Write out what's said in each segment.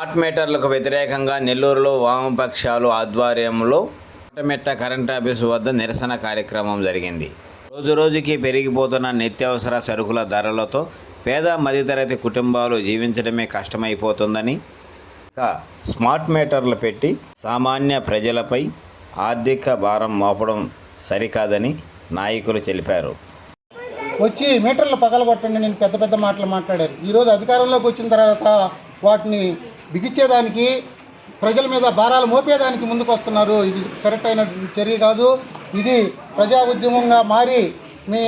Smart మీటర్లకు వ్యతిరేకంగా నెల్లూరులో వామపక్షాలు ఆధ్వర్యంలో కోటమెట్ట కరెంట్ ఆఫీసు వద్ద నిరసన కార్యక్రమం జరిగింది. రోజురోజుకి పెరిగిపోతున్న నిత్యావసర సరుకుల ధరలతో పేద మధ్యతరగతి కుటుంబాలు జీవించడమే కష్టమైపోతుందని ఇక స్మార్ట్ మీటర్లు పెట్టి సామాన్య ప్రజలపై ఆర్థిక భారం మోపడం సరికాదని నాయకులు తెలిపారు. వచ్చి మీటర్లు పగలగొట్టండి నేను పెద్ద పెద్ద మాటలు మాట్లాడారు. ఈరోజు అధికారంలోకి వచ్చిన తర్వాత వాటిని బిగించేదానికి ప్రజల మీద భారాలు మోపేదానికి ముందుకు వస్తున్నారు ఇది కరెక్ట్ అయిన చర్య కాదు. ఇది ప్రజా ఉద్యమంగా మారి మీ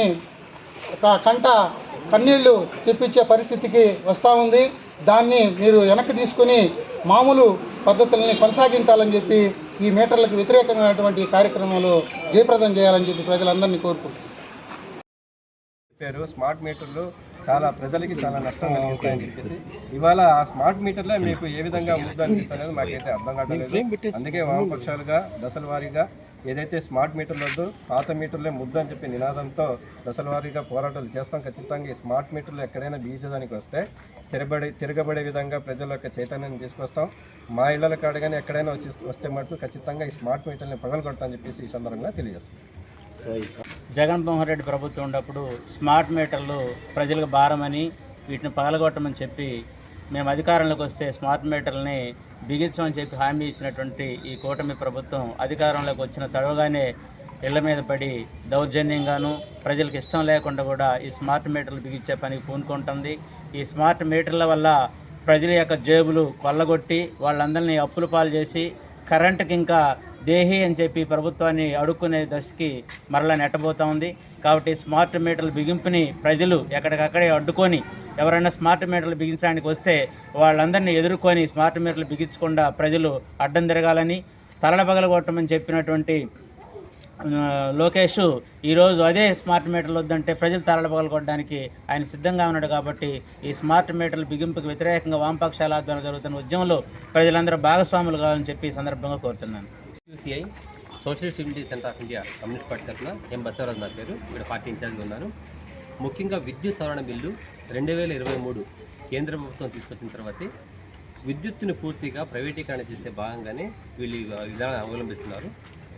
ఒక కంట కన్నీళ్ళు తెప్పించే పరిస్థితికి వస్తూ ఉంది. దాన్ని మీరు వెనక్కి తీసుకొని మామూలు పద్ధతుల్ని కొనసాగించాలని చెప్పి ఈ మీటర్లకు వ్యతిరేకమైనటువంటి కార్యక్రమాలు జయప్రదం చేయాలని చెప్పి ప్రజలందరినీ కోరుకుంటున్నారు స్మార్ట్ మీటర్లు చాలా ప్రజలకి చాలా నష్టం కలిగిస్తాయని చెప్పేసి ఇవాళ ఆ స్మార్ట్ మీటర్లే మీకు ఏ విధంగా ముద్దు అనిపిస్తుంది మాకైతే అర్థం కావట్లేదు అందుకే వామపక్షాలుగా దశల వారీగా ఏదైతే స్మార్ట్ మీటర్లు వద్దు పాత మీటర్లే ముద్దు అని చెప్పి నినాదంతో దశల వారీగా పోరాటాలు చేస్తాం. ఖచ్చితంగా ఈ స్మార్ట్ మీటర్లు ఎక్కడైనా బీజేదానికి వస్తే తిరగబడే తిరగబడే విధంగా ప్రజల యొక్క చైతన్యాన్ని తీసుకొస్తాం. మా ఇళ్ళ కాడ కానీ ఎక్కడైనా వచ్చి వస్తే మటుకు ఖచ్చితంగా ఈ స్మార్ట్ మీటర్ని పగలగొడతామని చెప్పేసి ఈ సందర్భంగా తెలియజేస్తాం జగన్మోహన్ రెడ్డి ప్రభుత్వం ఉన్నప్పుడు స్మార్ట్ మీటర్లు ప్రజలకు భారమని వీటిని పగలగొట్టమని చెప్పి మేము అధికారంలోకి వస్తే స్మార్ట్ మీటర్లని బిగించమని చెప్పి హామీ ఇచ్చినటువంటి ఈ కూటమి ప్రభుత్వం అధికారంలోకి వచ్చిన తడవగానే ఇళ్ళ మీద పడి దౌర్జన్యంగాను ప్రజలకు ఇష్టం లేకుండా కూడా ఈ స్మార్ట్ మీటర్లు బిగించే పనికి పూనుకుంటుంది. ఈ స్మార్ట్ మీటర్ల వల్ల ప్రజల యొక్క జేబులు కొల్లగొట్టి వాళ్ళందరినీ అప్పుల పాలు చేసి కరెంటుకి ఇంకా దేహి అని చెప్పి ప్రభుత్వాన్ని అడుక్కునే దశకి మరలా నెట్టబోతా ఉంది. కాబట్టి స్మార్ట్ మీటర్ల బిగింపుని ప్రజలు ఎక్కడికక్కడే అడ్డుకొని ఎవరైనా స్మార్ట్ మీటర్లు బిగించడానికి వస్తే వాళ్ళందరినీ ఎదుర్కొని స్మార్ట్ మీటర్లు బిగించకుండా ప్రజలు అడ్డం తిరగాలని తలల పగలగొట్టమని చెప్పినటువంటి లోకేష్ ఈరోజు అదే స్మార్ట్ మీటర్లు వద్దంటే ప్రజలు తలల పగలగొట్టడానికి ఆయన సిద్ధంగా ఉన్నాడు కాబట్టి ఈ స్మార్ట్ మీటర్ల బిగింపుకి వ్యతిరేకంగా వామపక్షాల ఆధ్వర్యంలో జరుగుతున్న ఉద్యమంలో ప్రజలందరూ భాగస్వాములు కావాలని చెప్పి సందర్భంగా కోరుతున్నాను. UCI Socialist Unity Centre of India Communist Party తరఫున ఎం బసవరాజు నా పేరు. ఇక్కడ పార్టీ ఇన్ఛార్జ్గా ఉన్నాను ముఖ్యంగా విద్యుత్ సవరణ బిల్లు రెండు వేల ఇరవై మూడు కేంద్ర ప్రభుత్వం తీసుకొచ్చిన తర్వాతే విద్యుత్తును పూర్తిగా ప్రైవేటీకరణ చేసే భాగంగానే వీళ్ళు ఈ విధానాన్ని అవలంబిస్తున్నారు.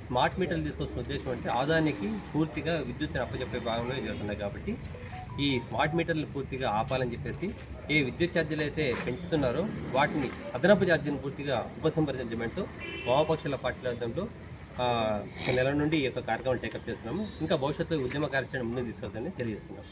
స్మార్ట్ మీటర్లు తీసుకొస్తున్న ఉద్దేశం అంటే ఆదాయానికి పూర్తిగా విద్యుత్తుని అప్పచెప్పే భాగంలో జరుగుతున్నాయి కాబట్టి ఈ స్మార్ట్ మీటర్లు పూర్తిగా ఆపాలని చెప్పేసి ఏ విద్యుత్ ఛార్జీలు అయితే పెంచుతున్నారో వాటిని అదనపు ఛార్జీని పూర్తిగా ఉపసంహరించమంటూ వామపక్షాల పార్టీల ఆధ్వర్యంలో నెల నుండి ఈ యొక్క కార్యక్రమం టేకప్ చేస్తున్నాము. ఇంకా భవిష్యత్తు ఉద్యమ కార్యాచరణ ముందుకు తీసుకెళ్తామని తెలియజేస్తున్నాము.